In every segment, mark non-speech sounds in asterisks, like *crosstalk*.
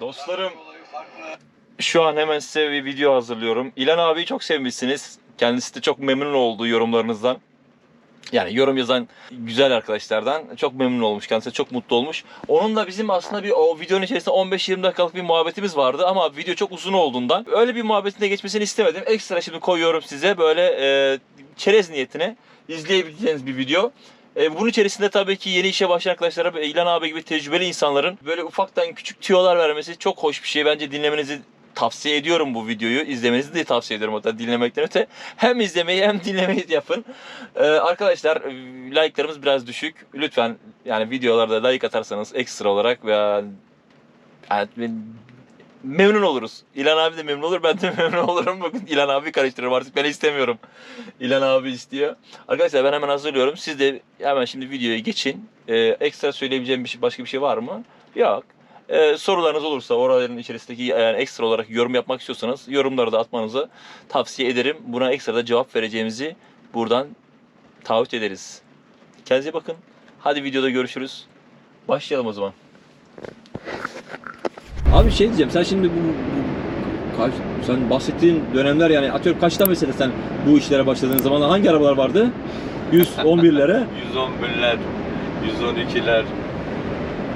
Dostlarım şu an hemen size bir video hazırlıyorum. İlan abiyi çok sevmişsiniz. Kendisi de çok memnun oldu yorumlarınızdan. Yani yorum yazan güzel arkadaşlardan çok memnun olmuş. Kendisi çok mutlu olmuş. Onunla bizim aslında bir o videonun içerisinde 15-20 dakikalık bir muhabbetimiz vardı ama video çok uzun olduğundan öyle bir muhabbetin de geçmesini istemedim. Ekstra şimdi koyuyorum size böyle e, çerez niyetine izleyebileceğiniz bir video. E, bunun içerisinde tabii ki yeni işe başlayan arkadaşlara ve İlhan abi gibi tecrübeli insanların böyle ufaktan küçük tüyolar vermesi çok hoş bir şey. Bence dinlemenizi tavsiye ediyorum bu videoyu. İzlemenizi de tavsiye ediyorum hatta dinlemekten öte. Hem izlemeyi hem dinlemeyi yapın. Ee, arkadaşlar e, like'larımız biraz düşük. Lütfen yani videolarda like atarsanız ekstra olarak veya yani memnun oluruz. İlan abi de memnun olur, ben de *laughs* memnun olurum. Bugün İlan abi karıştırıyorum artık ben istemiyorum. İlan abi istiyor. Arkadaşlar ben hemen hazırlıyorum. Siz de hemen şimdi videoya geçin. Ee, ekstra söyleyebileceğim bir şey, başka bir şey var mı? Yok. Ee, sorularınız olursa oraların içerisindeki yani ekstra olarak yorum yapmak istiyorsanız yorumları da atmanızı tavsiye ederim. Buna ekstra da cevap vereceğimizi buradan taahhüt ederiz. Kendinize bakın. Hadi videoda görüşürüz. Başlayalım o zaman. Abi şey diyeceğim sen şimdi bu, bu kaç, sen bahsettiğin dönemler yani atıyorum kaçta mesela sen bu işlere başladığın zaman hangi arabalar vardı? 111'lere. 111'ler, 112'ler,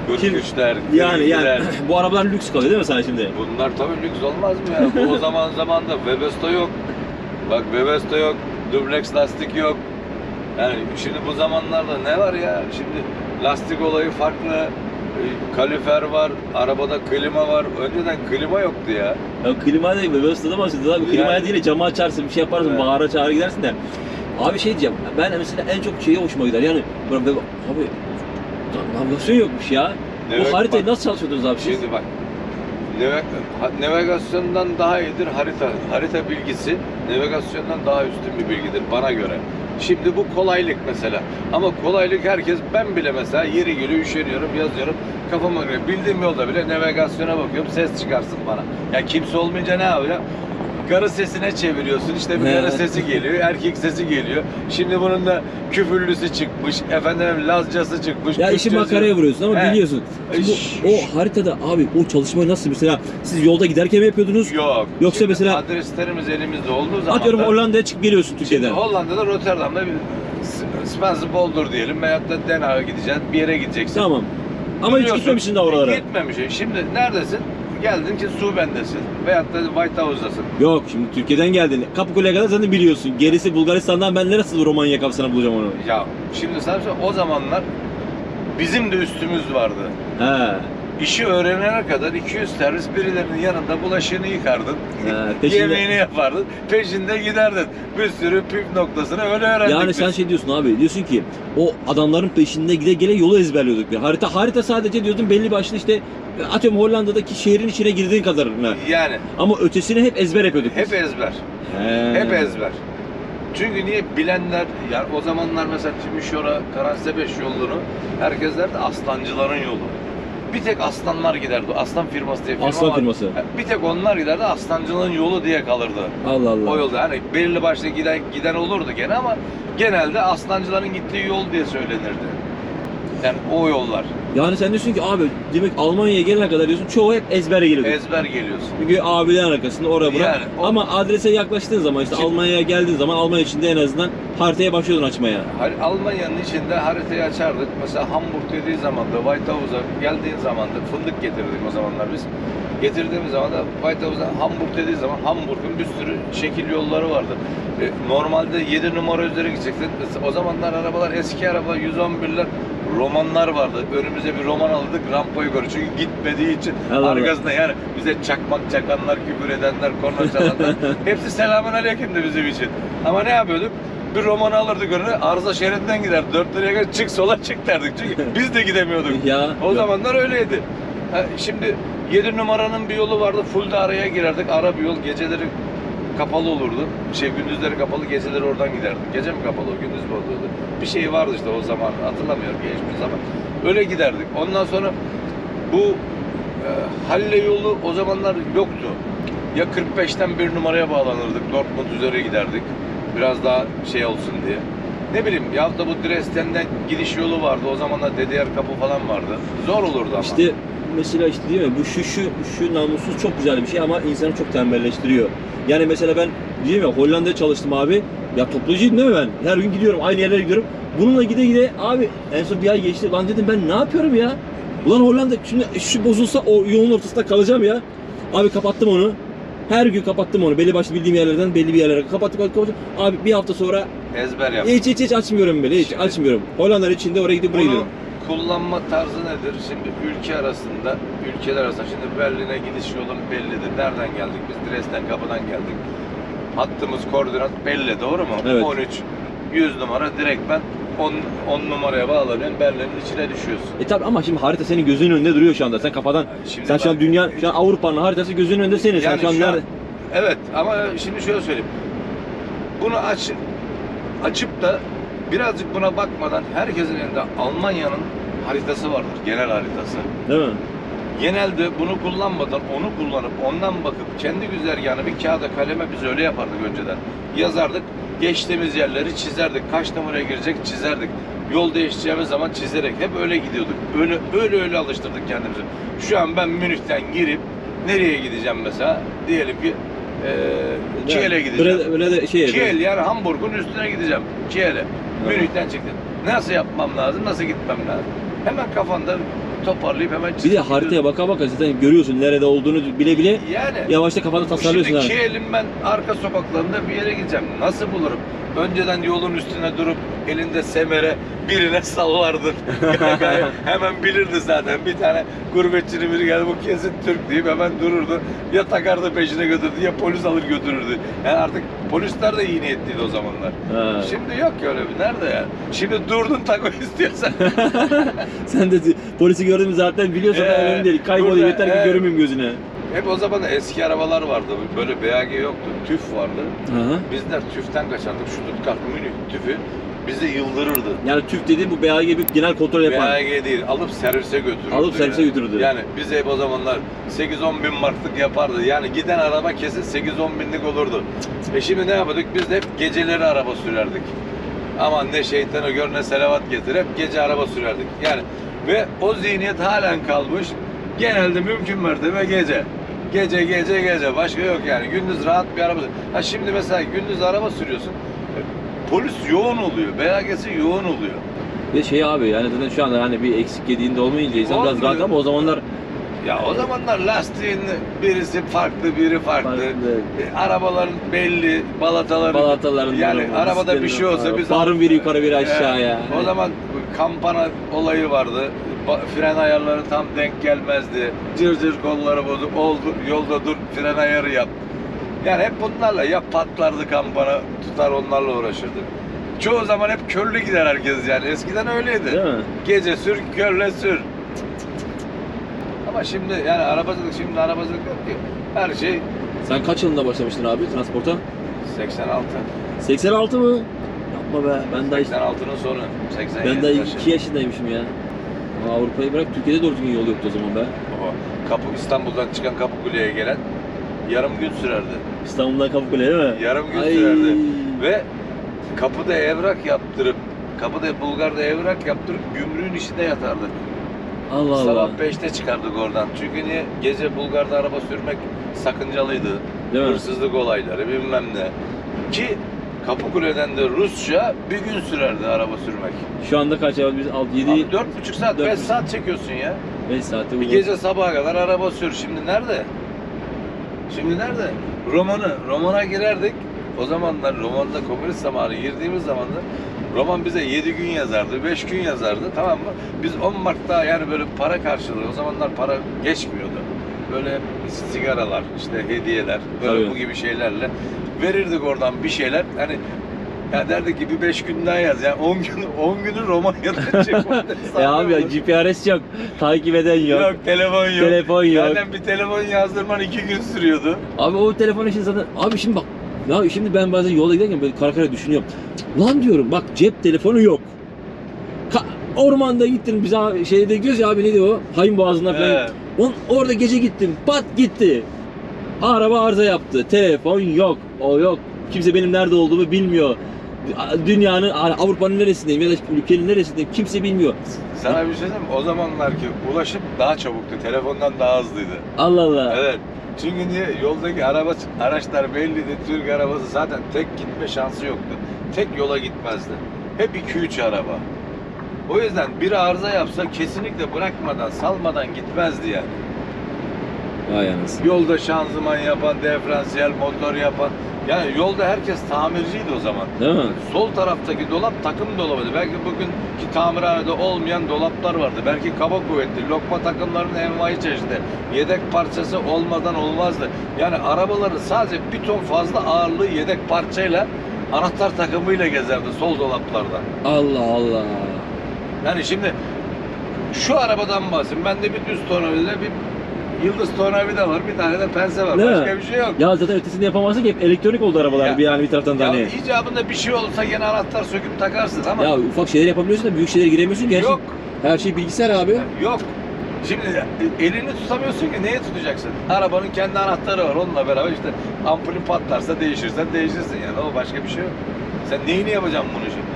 43'ler, yani yani 42'ler. *laughs* bu arabalar lüks kalıyor değil mi sana şimdi? Bunlar tabii lüks olmaz mı ya? Bu o zaman zamanda Webesto yok. Bak Webesto yok, dubleks lastik yok. Yani şimdi bu zamanlarda ne var ya? Şimdi lastik olayı farklı. E, Kalifer var, arabada klima var. Önceden klima yoktu ya. Ya klima değil? Böyle bahsediyoruz abi. Klimaya Yani- değil de camı açarsın bir şey yaparsın Evet. bağıra çağıra gidersin de. Abi şey diyeceğim ben mesela en çok şeye hoşuma gider yani böyle, böyle abi navigasyon yokmuş ya. Evet, bu haritayı bak. nasıl çalışıyordunuz abi siz? Şimdi bak. ha- Navigasyondan daha iyidir harita. Harita bilgisi navigasyondan daha üstün bir bilgidir bana göre. Şimdi bu kolaylık mesela. Ama kolaylık herkes ben bile mesela yeri geliyor üşeniyorum yazıyorum kafama göre bildiğim yolda bile navigasyona bakıyorum ses çıkarsın bana. Ya kimse olmayınca ne yapacağım? Karı sesine çeviriyorsun işte bir karı sesi geliyor, erkek sesi geliyor. Şimdi bunun da küfürlüsü çıkmış, efendim Lazcası çıkmış. Ya işi makaraya vuruyorsun ama He. biliyorsun. Şimdi Şşş. bu, o haritada abi o çalışmayı nasıl mesela siz yolda giderken mi yapıyordunuz? Yok. Yoksa Şimdi mesela- adreslerimiz elimizde olduğu zaman Atıyorum da- Hollanda'ya çıkıp geliyorsun Türkiye'den. Hollanda'da Rotterdam'da bir Spencer Boulder diyelim veyahut da Den Haag'a gideceksin. Bir yere gideceksin. Tamam. Ama hiç Duruyorsun. gitmemişsin daha oralara. Gitmemişsin. Şimdi neredesin? Geldin ki Suben'desin veyahut da White House'dasın. Yok şimdi Türkiye'den geldin. Kapıkule'ye kadar zaten biliyorsun. Gerisi Bulgaristan'dan ben nasıl Romanya kapısına bulacağım onu? Ya şimdi sen söyle, o zamanlar bizim de üstümüz vardı. He. İşi öğrenene kadar 200 servis birilerinin yanında bulaşığını yıkardın. He, peşinde- Yemeğini yapardın. Peşinde giderdin. Bir sürü püf noktasını öyle öğrendik Yani biz. sen şey diyorsun abi diyorsun ki o adamların peşinde gide gele yolu ezberliyorduk. Bir harita harita sadece diyordun belli başlı işte atıyorum Hollanda'daki şehrin içine girdiğin kadarına. Yani Ama ötesini hep ezber yapıyorduk. hep ezber. He. Hep ezber. Çünkü niye bilenler yani o zamanlar mesela Timişora, Karansebeş yolunu herkes derdi aslancıların yolu. Bir tek aslanlar giderdi. Aslan firması diye firma Aslan var. firması. Bir tek onlar giderdi. Aslancının yolu diye kalırdı. Allah Allah. O yolda hani belirli başlı giden giden olurdu gene ama genelde aslancıların gittiği yol diye söylenirdi. Yani o yollar. Yani sen diyorsun ki abi demek Almanya'ya gelene kadar diyorsun çoğu hep ezbere geliyordu. Ezber geliyorsun. Çünkü abilerin arkasında oraya buraya. Yani o- Ama adrese yaklaştığın zaman işte Şimdi- Almanya'ya geldiğin zaman Almanya içinde en azından haritaya başlıyordun açmaya. Har- Almanya'nın içinde haritayı açardık. Mesela Hamburg dediği zaman da White House'a geldiğin zaman da fındık getirdik o zamanlar biz. Getirdiğimiz zaman da House'a Hamburg dediği zaman Hamburg'un bir sürü şekil yolları vardı. E, normalde 7 numara üzeri gidecektin. O zamanlar arabalar eski araba 111'ler romanlar vardı. Önümüze bir roman aldık rampa yukarı. Çünkü gitmediği için Allah arkasında yani bize çakmak çakanlar, küfür edenler, korna çalanlar *laughs* hepsi selamun aleykümdü bizim için. Ama ne yapıyorduk? Bir roman alırdık önüne arıza şeridinden gider. Dört liraya kadar çık sola çık derdik. Çünkü biz de gidemiyorduk. Ya. O ya. zamanlar öyleydi. Ha, şimdi 7 numaranın bir yolu vardı. Full de araya girerdik. Ara bir yol geceleri kapalı olurdu. Şey gündüzleri kapalı, geceleri oradan giderdik. Gece mi kapalı, gündüz mü oluyordu? Bir şey vardı işte o zaman. Hatırlamıyorum geçmiş zaman. Öyle giderdik. Ondan sonra bu e, Halle yolu o zamanlar yoktu. Ya 45'ten bir numaraya bağlanırdık. Dortmund üzere giderdik. Biraz daha şey olsun diye. Ne bileyim ya da bu Dresden'den gidiş yolu vardı. O zamanlar DDR kapı falan vardı. Zor olurdu ama. İşte mesela işte değil mi? Bu şu şu şu namussuz çok güzel bir şey ama insanı çok tembelleştiriyor. Yani mesela ben diyeyim ya Hollanda'da çalıştım abi. Ya toplayıcıydım değil mi ben? Her gün gidiyorum aynı yerlere gidiyorum. Bununla gide gide abi en son bir ay geçti. Lan dedim ben ne yapıyorum ya? Ulan Hollanda şimdi şu bozulsa o yolun ortasında kalacağım ya. Abi kapattım onu. Her gün kapattım onu. Belli başlı bildiğim yerlerden belli bir yerlere kapattık kapattık kapattık. Abi bir hafta sonra Ezber yap. hiç hiç hiç açmıyorum böyle. Hiç Şimdi- açmıyorum. Hollanda'nın içinde oraya gidip buraya Bunu gidiyorum. Kullanma tarzı nedir? Şimdi ülke arasında, ülkeler arasında şimdi Berlin'e gidiş yolun bellidir. Nereden geldik? Biz Dresden kapıdan geldik. Hattımız, koordinat belli doğru mu? Evet. 13, 100 numara direkt ben 10, 10 numaraya bağlanıyorsun. Berlin'in içine düşüyorsun. E tabi ama şimdi harita senin gözünün önünde duruyor şu anda. Sen kafadan Şimdi sen şu an bak- dünya şu an Avrupa'nın haritası gözünün önünde senin. sen Yani şu an şu an- nerede? Evet ama şimdi şöyle söyleyeyim. Bunu aç, açıp da birazcık buna bakmadan herkesin elinde Almanya'nın haritası vardır. Genel haritası. Değil mi? Genelde bunu kullanmadan onu kullanıp ondan bakıp kendi güzergahını bir kağıda kaleme biz öyle yapardık önceden. Yazardık, geçtiğimiz yerleri çizerdik. Kaç numaraya girecek çizerdik. Yol değişeceğimiz zaman çizerek hep öyle gidiyorduk. Öyle öyle öyle alıştırdık kendimizi. Şu an ben Münih'ten girip nereye gideceğim mesela? Diyelim ki eee Kiel'e gideceğim. Böyle de şey. Kiel yani Hamburg'un üstüne gideceğim. Kiel'e. Münih'ten çıktım. Nasıl yapmam lazım? Nasıl gitmem lazım? Hemen kafanda toparlayıp hemen Bir de haritaya baka baka zaten görüyorsun nerede olduğunu bile bile Yani yavaşta kafanda tasarlıyorsun. Şimdi ha. Kiel'in ben arka sokaklarında bir yere gideceğim. Nasıl bulurum? Önceden yolun üstüne durup elinde semere birine sallardın. *laughs* hemen bilirdi zaten. Bir tane gurbetçinin biri geldi bu kesin Türk deyip hemen dururdu. Ya takardı peşine götürdü ya polis alır götürürdü. Yani artık polisler de iyi niyetliydi o zamanlar. Ha. Şimdi yok ki öyle bir. Nerede ya? Şimdi durdun taco *laughs* istiyorsan. Sen de polisi gördün mü zaten biliyorsun Ee, önemli değil. Kayboluyor burada, yeter ki ee. görünmeyeyim gözüne. Hep o zaman eski arabalar vardı. Böyle BAG yoktu. TÜV vardı. Hı hı. Bizler TÜV'den kaçardık. Stuttgart Münih TÜV'ü bizi yıldırırdı. Yani TÜV dediğim bu BAG gibi genel kontrol yapan. BAG değil, alıp servise götürürdü. Alıp servise yani. götürürdü. Yani biz hep o zamanlar 8-10 bin marklık yapardı. Yani giden araba kesin 8-10 binlik olurdu. E şimdi ne yapıyorduk? Biz de hep geceleri araba sürerdik. Aman ne şeytanı gör ne selavat getir. Hep gece araba sürerdik. Yani ve o zihniyet halen kalmış. Genelde mümkün mertebe gece. Gece gece gece başka yok yani. Gündüz rahat bir araba. Ha şimdi mesela gündüz araba sürüyorsun. e, Polis yoğun oluyor. BHG'si yoğun oluyor. Ve şey abi yani zaten şu anda hani bir eksik yediğinde olmayınca insan biraz Olmuyor. rahat ama o zamanlar Ya o zamanlar lastiğin birisi farklı, biri farklı. Farklı. E, arabaların belli, balataların. balataların Yani durumu, arabada bir şey olsa biz... Farın biri yukarı biri aşağıya. O zaman kampana olayı vardı. Fren ayarları tam denk gelmezdi. Cır cır kolları bozuk. Oldu, yolda dur fren ayarı yap. Yani hep bunlarla ya patlardı kampana tutar onlarla uğraşırdık. Çoğu zaman hep körlü gider herkes yani. Eskiden öyleydi. Değil mi? Gece sür, körle sür. Ama şimdi yani arabacılık şimdi arabacılık yok ki. Her şey Sen kaç yılında başlamıştın abi transporta? 86. 86 mı? Yapma be. Ben daha 86'nın sonu. 87 ben daha başı. 2 yaşındaymışım ya. Ama Avrupa'yı bırak Türkiye'de doğru düzgün yol yoktu o zaman be. Baba, Kapı İstanbul'dan çıkan Kapıkule'ye gelen yarım gün sürerdi. İstanbul'dan Kapıkule değil mi? Yarım gün Ay. sürerdi. Ve kapıda evrak yaptırıp kapıda Bulgar'da evrak yaptırıp gümrüğün içinde yatardı. Allah Allah. Sabah 5'te çıkardık oradan. Çünkü niye? Gece Bulgar'da araba sürmek sakıncalıydı. Değil mi? Hırsızlık olayları bilmem ne. Ki Kapıkule'den de Rusça bir gün sürerdi araba sürmek. Şu anda kaç abi biz 6 7 Abi Dört buçuk saat, Dört beş buçuk. saat çekiyorsun ya. 5 saatte Bir gece sabaha kadar araba sür. Şimdi nerede? Şimdi nerede? Romanı, romana girerdik. O zamanlar romanda komünist zamanı girdiğimiz zamanlar roman bize 7 gün yazardı, 5 gün yazardı tamam mı? Biz 10 mark daha yani böyle para karşılığı o zamanlar para geçmiyordu. Böyle sigaralar, işte hediyeler, böyle Tabii. bu gibi şeylerle verirdik oradan bir şeyler. Hani ya derdik ki bir 5 gün daha yaz. Yani 10 gün *laughs* 10 günü Romanya'da çıkmadı. *laughs* E abi ya GPRS yok. Takip eden yok. Yok, telefon yok. Telefon yok. Zaten bir telefon yazdırman iki gün sürüyordu. Abi o telefon için zaten abi şimdi bak ya şimdi ben bazen yolda giderken böyle kara kara düşünüyorum. Lan diyorum bak cep telefonu yok. Ka- ormanda gittin biz abi şeyde göz ya abi neydi o? Hayın boğazında falan. He. On, orada gece gittim. Pat gitti. Araba arıza yaptı. Telefon yok. O yok. Kimse benim nerede olduğumu bilmiyor. Dünyanın, hani Avrupa'nın neresindeyim ya da ülkenin neresindeyim kimse bilmiyor. Sana bir şey söyleyeyim mi? O zamanlar ki ulaşım daha çabuktu. Telefondan daha hızlıydı. Allah Allah. Evet. Çünkü niye? Yoldaki araba, araçlar belliydi. Türk arabası zaten tek gitme şansı yoktu. Tek yola gitmezdi. Hep 2-3 araba. O yüzden bir arıza yapsa kesinlikle bırakmadan, salmadan gitmezdi yani. Vay anasını. Yolda şanzıman yapan, diferansiyel motor yapan. Yani yolda herkes tamirciydi o zaman. Değil mi? Sol taraftaki dolap takım dolabıydı. Belki bugünkü tamirhanede olmayan dolaplar vardı. Belki kaba kuvvetli, lokma takımlarının envai çeşidi. Yedek parçası olmadan olmazdı. Yani arabaların sadece bir ton fazla ağırlığı yedek parçayla anahtar takımıyla gezerdi sol dolaplarda. Allah Allah. Yani şimdi şu arabadan bahsedeyim. Bende bir düz tornavida, bir yıldız tornavida var, bir tane de pense var. Değil mi? Başka bir şey yok. Ya zaten ötesini yapamazsın ki hep elektronik oldu arabalar Ya- bir yani bir taraftan da Ya hani. icabında bir şey olsa gene anahtar söküp takarsın ama Ya ufak şeyler yapabiliyorsun da büyük şeylere giremiyorsun ki. Her, şey- yok. her şey bilgisayar abi. Yok. Şimdi elini tutamıyorsun ki neye tutacaksın? Arabanın kendi anahtarı var onunla beraber işte ampulün patlarsa değişirsen değişirsin yani o başka bir şey yok. Sen neyini yapacaksın bunu şimdi?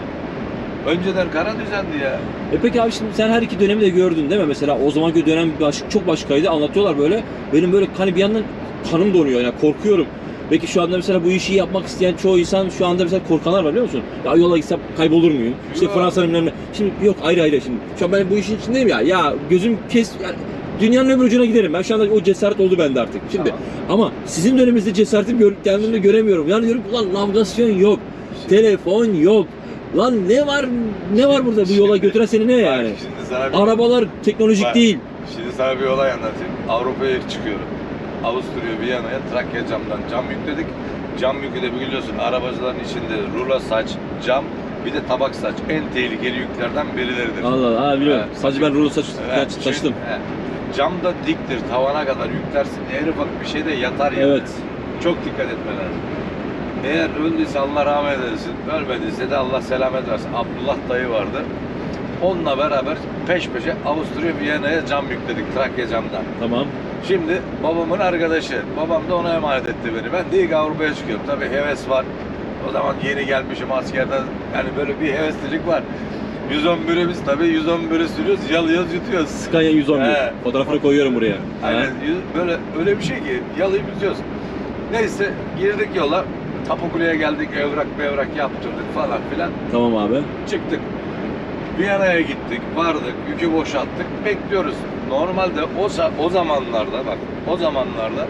Önceden kara düzendi ya. E peki abi şimdi sen her iki dönemi de gördün değil mi? Mesela o zamanki dönem baş, çok başkaydı anlatıyorlar böyle. Benim böyle hani bir yandan kanım donuyor yani korkuyorum. Peki şu anda mesela bu işi yapmak isteyen çoğu insan şu anda mesela korkanlar var biliyor musun? Ya yola gitsem kaybolur muyum? İşte. Fransa'nın bilmem ne. Şimdi yok ayrı ayrı şimdi. Şu an ben bu işin içindeyim ya. Ya gözüm kes yani dünyanın öbür ucuna giderim. Ben şu anda o cesaret oldu bende artık. Şimdi Tamam. ama sizin döneminizde cesaretim gör, kendimde göremiyorum. Yani diyorum ulan navigasyon yok. Telefon yok. Lan ne var ne var burada bu yola Şimdi- götüren seni ne Bak yani? Şimdi sana bir, Arabalar teknolojik Bak. değil. şimdi sana bir olay anlatayım. Avrupa'ya çıkıyorum. Avusturya, Viyana'ya Trakya camdan cam yükledik. Cam yükü de biliyorsun arabacıların içinde rulo saç, cam bir de tabak saç en tehlikeli yüklerden birileridir. Allah Allah ha, biliyorum. Evet. Sadece ben rulo saç Evet, saç- taşıdım. çünkü- Cam da diktir, tavana kadar yüklersin. En ufak bir şeyde yatar yani. Evet. Çok dikkat etmen lazım. Eğer öldüyse Allah rahmet eylesin, ölmediyse de Allah selamet versin. Abdullah dayı vardı. Onunla beraber peş peşe Avusturya Viyana'ya cam yükledik Trakya camdan. Tamam. Şimdi babamın arkadaşı, babam da ona emanet etti beni. Ben de ilk Avrupa'ya çıkıyorum. Tabii heves var. O zaman yeni gelmişim askerden. Yani böyle bir heveslilik var. 111'imiz tabii 111'i sürüyoruz, yalıyoruz, yutuyoruz. Scania 111. He. Fotoğrafını koyuyorum buraya. Aynen yüz- böyle öyle bir şey ki yalayıp yutuyoruz. Neyse girdik yola. Tapukule'ye geldik, evrak mevrak yaptırdık falan filan. Tamam abi. Çıktık. Viyana'ya gittik, vardık, yükü boşalttık, bekliyoruz. Normalde o, o zamanlarda bak, o zamanlarda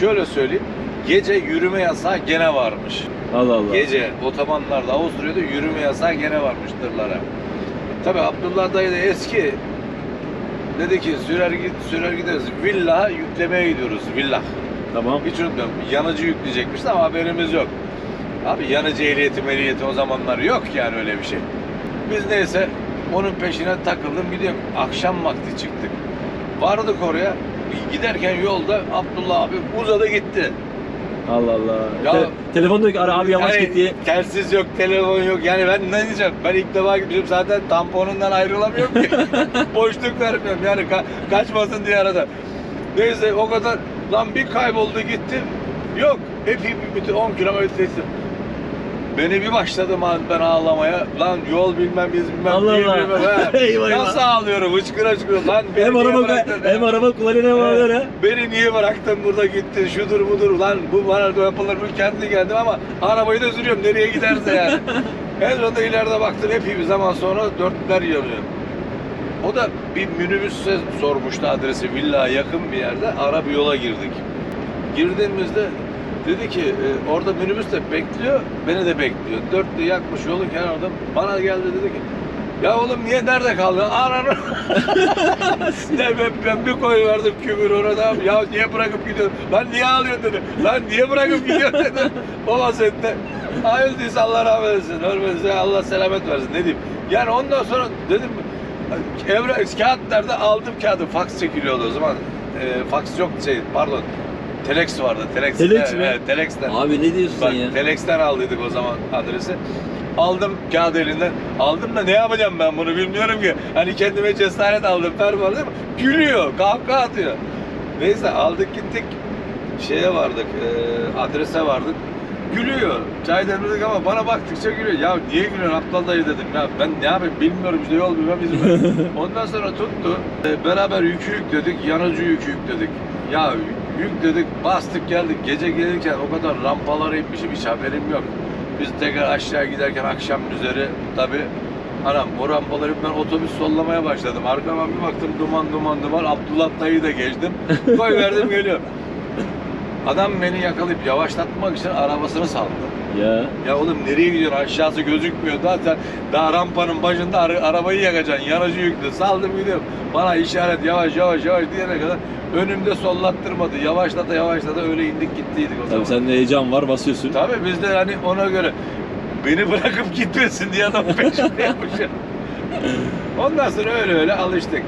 şöyle söyleyeyim, gece yürüme yasağı gene varmış. Allah Allah. Gece otobanlarda Avusturya'da yürüme yasağı gene varmış tırlara. Tabi Abdullah dayı da eski dedi ki sürer git sürer gideriz. Villa yüklemeye gidiyoruz. Villa. Tamam. Hiç unutmuyorum. Yanıcı yükleyecekmiş ama haberimiz yok. Abi yanıcı ehliyeti meliyeti o zamanlar yok yani öyle bir şey. Biz neyse onun peşine takıldım gidiyorum. Akşam vakti çıktık. Vardık oraya. Giderken yolda Abdullah abi uzadı gitti. Allah Allah. Ya- Te- telefon diyor ki ara abi yavaş Yani git diye. Telsiz yok, telefon yok. Yani ben ne diyeceğim? Ben ilk defa gitmişim zaten tamponundan ayrılamıyorum ki. *laughs* Boşluk vermiyorum yani ka- kaçmasın diye arada. Neyse o kadar lan bir kayboldu gitti. Yok. Hep bütün 10 kilometresi. Beni bir başladım ben ağlamaya. Lan yol bilmem iz bilmem. Allah Allah. bilmem, *laughs* he. Eyvah eyvah. Nasıl ağlıyorum? Hıçkıra hıçkıra. Lan beni Hem niye araba bıraktın hem ya? araba kullanıyor hem araba ha. Beni niye bıraktın burada gittin şudur budur lan bu bana da yapılır bu kendi geldim ama arabayı da sürüyorum nereye giderse yani. *laughs* en sonunda ileride baktım bir zaman sonra dörtler yanıyor. O da bir minibüse sormuştu adresi villa yakın bir yerde ara bir yola girdik. Girdiğimizde dedi ki e, orada minibüs de bekliyor beni de bekliyor. Dörtlü yakmış yolun kenarında bana geldi dedi ki ya oğlum niye nerede kaldın? Ananı. *laughs* ne ben, ben bir koy verdim kümür orada. Ya niye bırakıp gidiyorsun? Lan niye ağlıyorsun dedi. Lan niye bırakıp gidiyorsun dedi. *laughs* Baba sen de. Hayırlıysa Allah rahmet eylesin. Ölmediyse Allah selamet versin. Ne diyeyim. Yani ondan sonra dedim evre, kağıt nerede? Aldım kağıdı. Fax çekiliyordu o zaman. E, fax yok şey pardon. Telex vardı. Telex. Telex Evet, mi? Evet, Telex'ten. Abi ne diyorsun Bak ya? Telex'ten aldıydık o zaman adresi. Aldım kağıt elinden. Aldım da ne yapacağım ben bunu bilmiyorum ki. Hani kendime cesaret aldım. Mi? Gülüyor. Kahkaha atıyor. Neyse aldık gittik. Şeye vardık. e, adrese vardık. Gülüyor. Çay demledik ama bana baktıkça gülüyor. Ya niye gülüyorsun aptal dayı dedim. Ya ben ne yapayım bilmiyorum işte yol bilmem izin *laughs* Ondan sonra tuttu. E, Beraber yükü yükledik. Yanıcı yükü yükledik. Ya yükledik bastık geldik. Gece gelirken o kadar rampalara inmişim hiç haberim yok. Biz tekrar aşağı giderken akşam üzeri tabi Anam o rampaları ben otobüs sollamaya başladım. Arkama bir baktım duman duman duman. Abdullah dayı da geçtim. *laughs* Koy verdim geliyor. Adam beni yakalayıp yavaşlatmak için arabasını saldı. Ya. Ya oğlum nereye gidiyorsun? Aşağısı gözükmüyor. Zaten daha rampanın başında ara- arabayı yakacaksın. Yanıcı yüklü. Saldım gidiyorum. Bana işaret yavaş yavaş yavaş diyene kadar önümde sollattırmadı. Yavaşlata yavaşlata öyle indik gittiydik o zaman. Tabii sende heyecan var basıyorsun. Tabii biz de hani ona göre beni *laughs* bırakıp gitmesin diye adam peşinde yapmışım. Ondan sonra öyle öyle alıştık.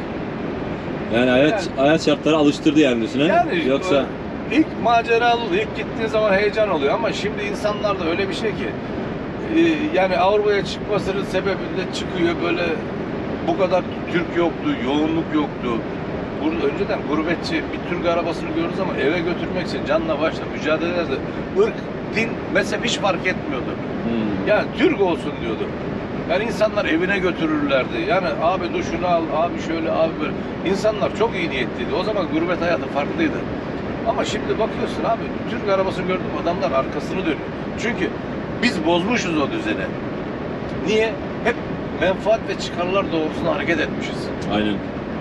Yani hayat, hayat şartları alıştırdı yani ha? Yani Yoksa o ilk maceralı oluyor, ilk gittiğin zaman heyecan oluyor ama şimdi insanlarda öyle bir şey ki e, yani Avrupa'ya çıkmasının sebebinde çıkıyor böyle bu kadar Türk yoktu, yoğunluk yoktu. Burada önceden gurbetçi bir Türk arabasını gördüğü zaman eve götürmek için canla başla mücadele ederdi. Irk, din, mezhep hiç fark etmiyordu. Hmm. Yani Türk olsun diyordu. Yani insanlar evine götürürlerdi. Yani abi duşunu al, abi şöyle, abi böyle. İnsanlar çok iyi niyetliydi. O zaman gurbet hayatı farklıydı. Ama şimdi bakıyorsun abi Türk arabasını gördüm adamlar arkasını dönüyor. Çünkü biz bozmuşuz o düzeni. Niye? Hep menfaat ve çıkarlar doğrusunda hareket etmişiz. Aynen.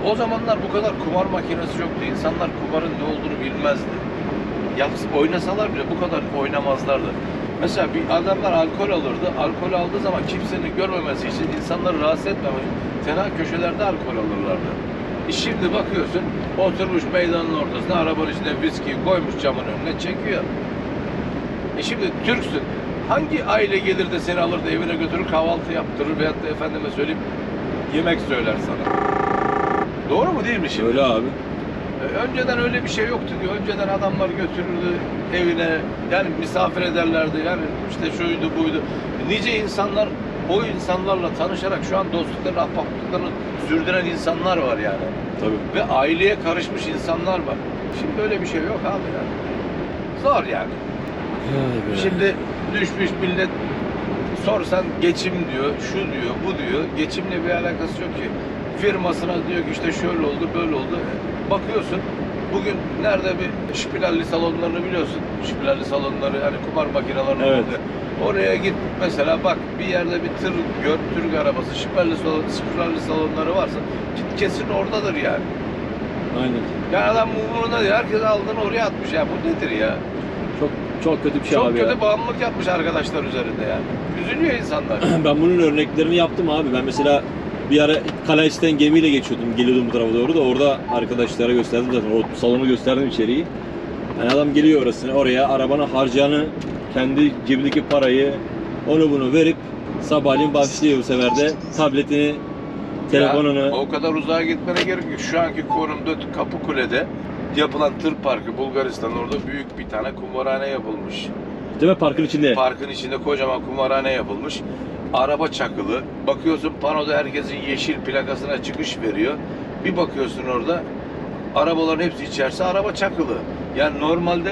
O zamanlar bu kadar kumar makinesi yoktu. İnsanlar kumarın ne olduğunu bilmezdi. Yapsın, oynasalar bile bu kadar oynamazlardı. Mesela bir adamlar alkol alırdı. Alkol aldığı zaman kimsenin görmemesi için insanları rahatsız etmemek için tenha köşelerde alkol alırlardı. E şimdi bakıyorsun oturmuş meydanın ortasında arabanın içine viskiyi koymuş camın önüne çekiyor. E şimdi Türksün. Hangi aile gelir de seni alır da evine götürür kahvaltı yaptırır veyahut da efendime söyleyeyim yemek söyler sana. Doğru mu değil mi şimdi? Öyle abi. E, Önceden öyle bir şey yoktu ki. Önceden adamlar götürürdü evine. Yani misafir ederlerdi. Yani işte şuydu buydu. Nice insanlar o insanlarla tanışarak şu an dostluklarını, ahbaplıklarını sürdüren insanlar var yani. Tabii. Ve aileye karışmış insanlar var. Şimdi öyle bir şey yok abi yani. Zor yani. Şimdi düşmüş millet sorsan geçim diyor, şu diyor, bu diyor. Geçimle bir alakası yok ki. Firmasına diyor ki işte şöyle oldu, böyle oldu. Bakıyorsun bugün nerede bir şpilalli salonlarını biliyorsun. Şpilalli salonları yani kumar makinelerinin Evet. olduğu. Oraya git mesela bak bir yerde bir tır gör, Türk arabası şpilalli, salon, şpilalli salonları varsa git kesin oradadır yani. Aynen. Yani adam umurunda değil. Herkes aldığını oraya atmış ya. Bu nedir ya? Çok çok kötü bir şey Çok abi kötü ya. bağımlılık yapmış arkadaşlar üzerinde yani. Üzülüyor insanlar. *clears throat* ben bunun örneklerini yaptım abi. Ben mesela bir ara Kalaç'tan gemiyle geçiyordum. Geliyordum bu tarafa doğru da orada arkadaşlara gösterdim zaten. O salonu gösterdim içeriği. Yani adam geliyor orasına oraya arabana harcayanı kendi cebindeki parayı onu bunu verip sabahleyin başlıyor bu sefer de tabletini telefonunu Ya, o kadar uzağa gitmene gerek yok. Şu anki konumda Kapıkule'de yapılan tır parkı Bulgaristan orada büyük bir tane kumarhane yapılmış. değil mi parkın içinde. Parkın içinde kocaman kumarhane yapılmış. Araba çakılı. Bakıyorsun panoda herkesin yeşil plakasına çıkış veriyor. Bir bakıyorsun orada arabaların hepsi içerisi araba çakılı. Yani normalde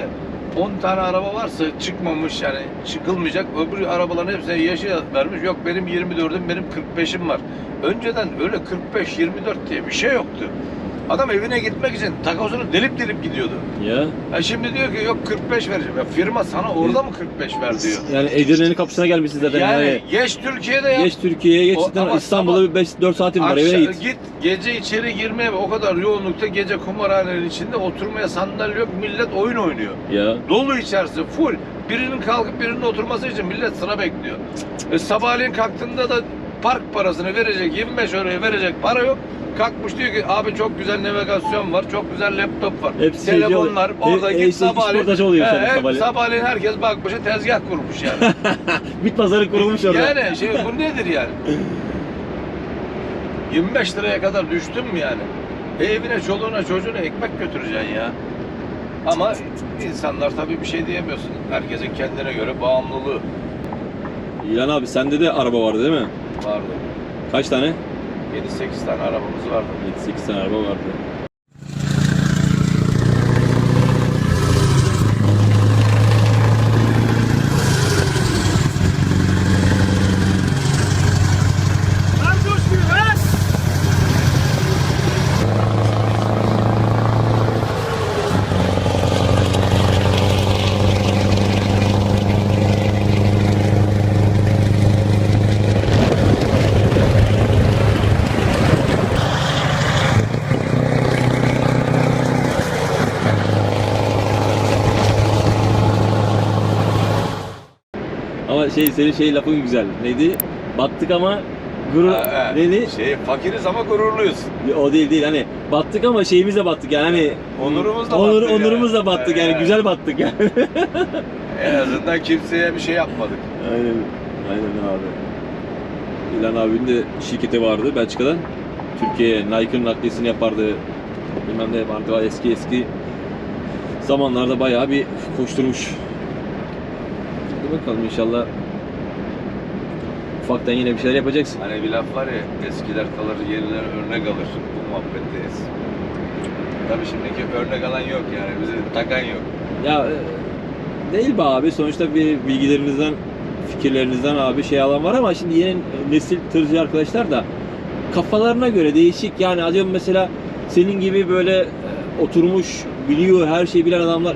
10 tane araba varsa çıkmamış yani çıkılmayacak. Öbür arabaların hepsine yeşil vermiş. Yok benim 24'üm benim 45'im var. Önceden öyle 45-24 diye bir şey yoktu. Adam evine gitmek için takosunu delip delip gidiyordu. Ya. Ha şimdi diyor ki yok 45 vereceğim. Ya firma sana orada mı 45 ver diyor. Yani Edirne'nin kapısına gelmişsin zaten. Yani Yani, geç Türkiye'de ya. geç Türkiye'ye geç. İstanbul'da bir 5-4 saatin var evine Akşam- git. Gece içeri girmeye o kadar yoğunlukta gece kumarhanenin içinde oturmaya sandalye yok millet oyun oynuyor. Ya. Dolu içerisi full. Birinin kalkıp birinin oturması için millet sıra bekliyor. E, sabahleyin kalktığında da park parasını verecek 25 euroya verecek para yok. Kalkmış diyor ki abi çok güzel navigasyon var, çok güzel laptop var. Hepsi şeyci Telefonlar oluyor. orada E- git e- sabahleyin. oluyor He, senin hep sabahleyin. sabahleyin herkes bakmış tezgah kurmuş yani. *laughs* Bit pazarı kurulmuş orada. Yani şey bu nedir yani? *laughs* 25 liraya kadar düştün mü yani? E evine, çoluğuna, çocuğuna ekmek götüreceksin ya. Ama insanlar tabii bir şey diyemiyorsun. Herkesin kendine göre bağımlılığı İlhan abi sende de araba vardı değil mi? Vardı. Kaç tane? 7-8 tane arabamız vardı. 7-8 tane araba vardı. Şey senin şey lafın güzel. Neydi? Battık ama gurur Ha, ha. neydi? Şey, fakiriz ama gururluyuz. O değil değil hani battık ama şeyimizle battık yani hani Onurumuzla onur, battık yani. onurumuzla battık yani Ee. güzel battık yani. *laughs* En azından kimseye bir şey yapmadık. aynen. Aynen abi. İlhan abinin de şirketi vardı Belçika'da. Türkiye'ye Nike'ın nakliyesini yapardı. Bilmem ne vardı eski eski zamanlarda bayağı bir koşturmuş. Hadi bakalım inşallah ufaktan yine bir şeyler yapacaksın. Hani bir laf var ya, eskiler kalır, yeniler örnek alır. Bu muhabbetteyiz. Tabii şimdiki örnek alan yok yani, bizi takan yok. Ya e, değil be abi sonuçta bir bilgilerinizden fikirlerinizden abi şey alan var ama şimdi yeni nesil tırcı arkadaşlar da kafalarına göre değişik yani atıyorum mesela senin gibi böyle e, oturmuş biliyor her şeyi bilen adamlar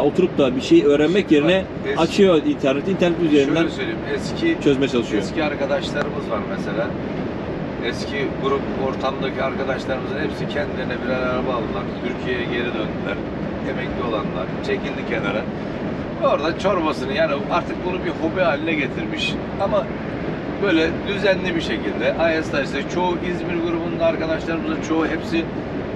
oturup da bir şey öğrenmek yerine Bak, açıyor internet internet üzerinden Şöyle söyleyeyim, eski çözmeye çalışıyor. eski arkadaşlarımız var mesela. Eski grup ortamdaki arkadaşlarımızın hepsi kendilerine birer araba aldılar. Türkiye'ye geri döndüler. Emekli olanlar çekildi kenara. Orada çorbasını yani artık bunu bir hobi haline getirmiş. Ama böyle düzenli bir şekilde ayesta işte çoğu İzmir grubunda arkadaşlarımızın çoğu hepsi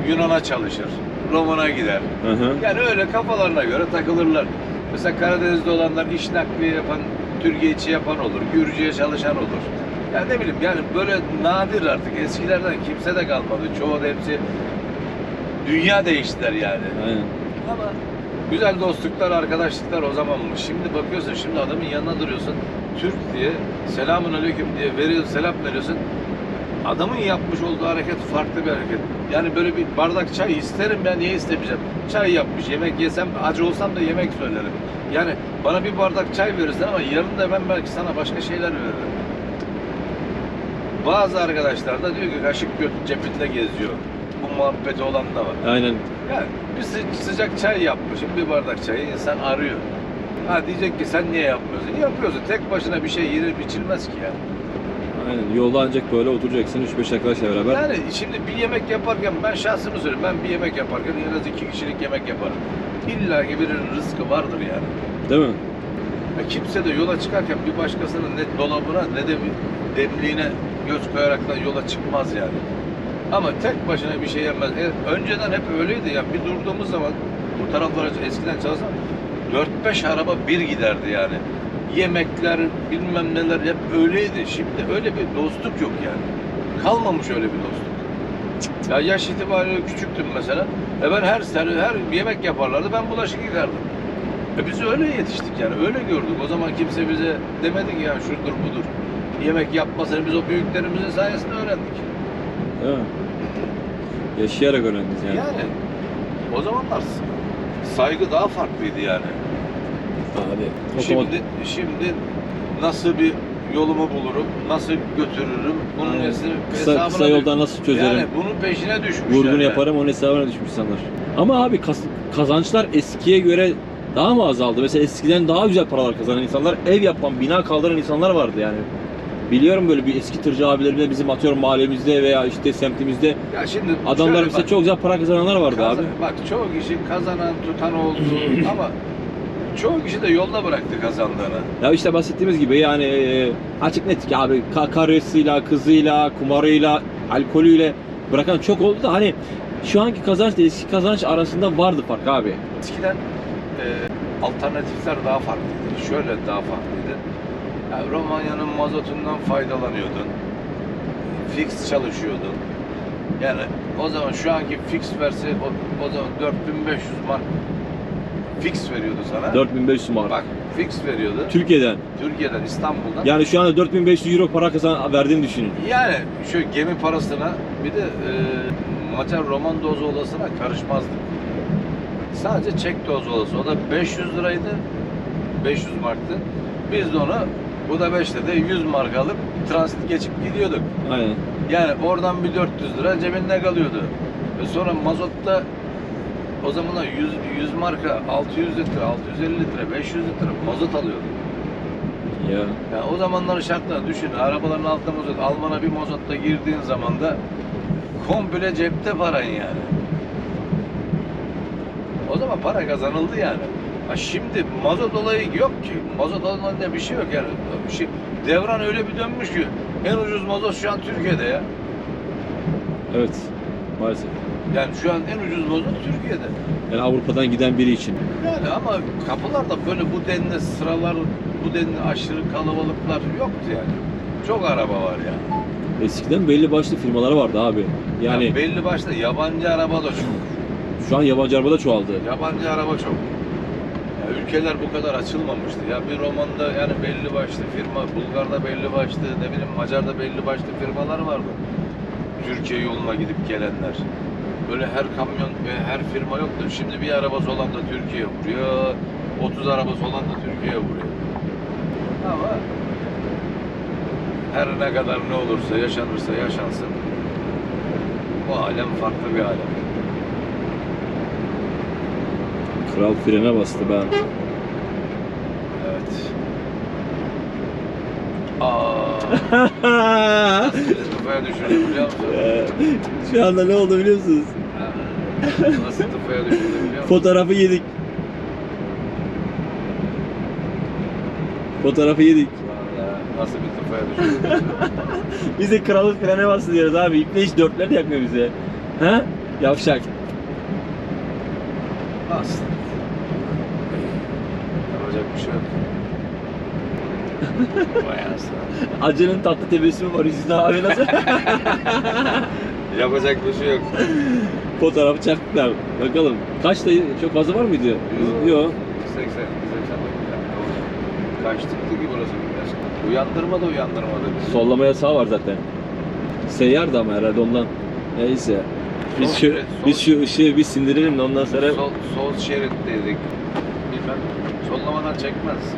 Yunan'a çalışır. Romana gider. Hı hı. Yani öyle kafalarına göre takılırlar. Mesela Karadeniz'de olanlar iş nakliye yapan, Türkiye içi yapan olur, Gürcü'ye çalışan olur. Yani ne bileyim yani böyle nadir artık. Eskilerden kimse de kalmadı. Çoğu da hepsi dünya değiştiler yani. Aynen. Ama güzel dostluklar, arkadaşlıklar o zamanmış. Şimdi bakıyorsun, şimdi adamın yanına duruyorsun. Türk diye, selamun aleyküm diye veriyorsun, selam veriyorsun. Adamın yapmış olduğu hareket farklı bir hareket. Yani böyle bir bardak çay isterim ben niye istemeyeceğim? Çay yapmış, yemek yesem, acı olsam da yemek söylerim. Yani bana bir bardak çay verirsin ama yarın da ben belki sana başka şeyler veririm. Bazı arkadaşlar da diyor ki kaşık göt cebinde geziyor. Bu muhabbeti olan da var. Aynen. Yani bir sı- sıcak çay yapmışım, bir bardak çayı insan arıyor. Ha diyecek ki sen niye yapmıyorsun? Yapıyorsun. Tek başına bir şey yenir biçilmez ki ya. Aynen. Yolda ancak böyle oturacaksın 3-5 arkadaşla beraber. Yani şimdi bir yemek yaparken ben şahsımı söyleyeyim. Ben bir yemek yaparken en az iki kişilik yemek yaparım. İlla ki birinin rızkı vardır yani. Değil mi? Ya kimse de yola çıkarken bir başkasının ne dolabına ne de bir demliğine göz koyarak da yola çıkmaz yani. Ama tek başına bir şey yenmez. E, önceden hep öyleydi ya. Bir durduğumuz zaman bu taraflara eskiden çalışsam 4-5 araba bir giderdi yani. Yemekler bilmem neler hep öyleydi. Şimdi öyle bir dostluk yok yani. Kalmamış öyle bir dostluk. Ya yaş itibariyle küçüktüm mesela. E ben her ser- her yemek yaparlardı. Ben bulaşık yıkardım. E biz öyle yetiştik yani. Öyle gördük. O zaman kimse bize demedi ki ya şudur budur. Yemek yapmasını biz o büyüklerimizin sayesinde öğrendik. Mi? Yaşayarak öğrendiniz yani. Yani o zamanlar saygı daha farklıydı yani. Abi. Şimdi şimdi nasıl bir yolumu bulurum, nasıl götürürüm, bunun Aynen. hesabını Kısa, kısa yoldan nasıl çözerim? Yani bunun peşine düşmüşler. Vurgun yani. yaparım onun hesabına düşmüş insanlar. Ama abi kazançlar eskiye göre daha mı azaldı? Mesela eskiden daha güzel paralar kazanan insanlar, ev yapan, bina kaldıran insanlar vardı yani. Biliyorum böyle bir eski tırcı abilerimde bizim atıyorum mahallemizde veya işte semtimizde Ya şimdi adamlar mesela bak, çok güzel para kazananlar vardı kazan- abi. Bak çoğu kişi kazanan, tutan oldu *laughs* ama çoğu kişi de yolda bıraktı kazandığını. Ya işte bahsettiğimiz gibi yani e, açık net ki abi ka- karısıyla, kızıyla, kumarıyla, alkolüyle bırakan çok oldu da hani şu anki kazançla eski kazanç arasında vardı fark abi. Eskiden e, alternatifler daha farklıydı. Şöyle daha farklıydı. Yani Romanya'nın mazotundan faydalanıyordun. Fix çalışıyordun. Yani o zaman şu anki fix verse o, o zaman 4500 mark fix veriyordu sana. 4500 mark. Bak fix veriyordu. Türkiye'den. Türkiye'den, İstanbul'dan. Yani şu anda 4500 euro para kazan verdiğini düşünün. Yani şu gemi parasına bir de e, Macar roman dozu olasına karışmazdık. Sadece çek dozu olası. O da 500 liraydı. 500 marktı. Biz de onu bu da 5 lirada 100 mark alıp transit geçip gidiyorduk. Aynen. Yani oradan bir 400 lira cebinde kalıyordu. Ve sonra mazotta o zamanlar 100, 100 marka 600 litre, 650 litre, 500 litre mazot alıyordu. Ya. Ya o zamanların şartlarını düşün. Arabaların altına mazot, Alman'a bir mazotla girdiğin zaman da komple cepte paran yani. O zaman para kazanıldı yani. Ha şimdi mazot olayı yok ki. Mazot olayında bir şey yok yani. Bir şey, devran öyle bir dönmüş ki en ucuz mazot şu an Türkiye'de ya. Evet. Maalesef. Yani şu an en ucuz mazot Türkiye'de. Yani Avrupa'dan giden biri için. Yani ama kapılarda böyle bu denli sıralar, bu denli aşırı kalabalıklar yoktu yani. Çok araba var ya. Eskiden belli başlı firmalar vardı abi. Yani Ya belli başlı yabancı araba da çok. şu an yabancı araba da çoğaldı. Yabancı araba çok. Ya ülkeler bu kadar açılmamıştı. Ya bir romanda yani belli başlı firma, Bulgar'da belli başlı, ne bileyim Macar'da belli başlı firmalar vardı. Türkiye yoluna gidip gelenler. Böyle her kamyon ve her firma yoktu. Şimdi bir arabası olan da Türkiye vuruyor. 30 arabası olan da Türkiye vuruyor. Ama her ne kadar ne olursa yaşanırsa yaşansın bu alem farklı bir alem. Kral frene bastı ben. Evet. Aa, *laughs* tıfaya düşürdü biliyor musun? Ee, şu anda ne oldu biliyor musunuz? Ha, Nasıl tıfaya düşürdü biliyor musun? Fotoğrafı yedik. Fotoğrafı yedik. Vallahi Nasıl bir tıfaya düşürdü? *laughs* Biz de kralın frene bastı diyoruz abi. İple hiç dörtler de yakmıyor bize. Ha? Yavşak. Nasıl? Yapacak bir şey yok. Anasını. Acının tatlı tebessümü var yüzünde abi nasıl? *laughs* Yapacak bir şey yok. Fotoğrafı çaktılar. Bakalım. Kaçta çok fazla var mıydı? Yok. 80, 80. Kaç çıktı ki burası biraz? Uyandırma da uyandırmadı. Sollama yasağı var zaten. Seyyar da ama herhalde ondan. Neyse. Biz Sol şu, şerit, sol biz şu ışığı bir sindirelim de ondan sonra Sol, sol şeritteydik. Bilmem. Sollamadan çekmez.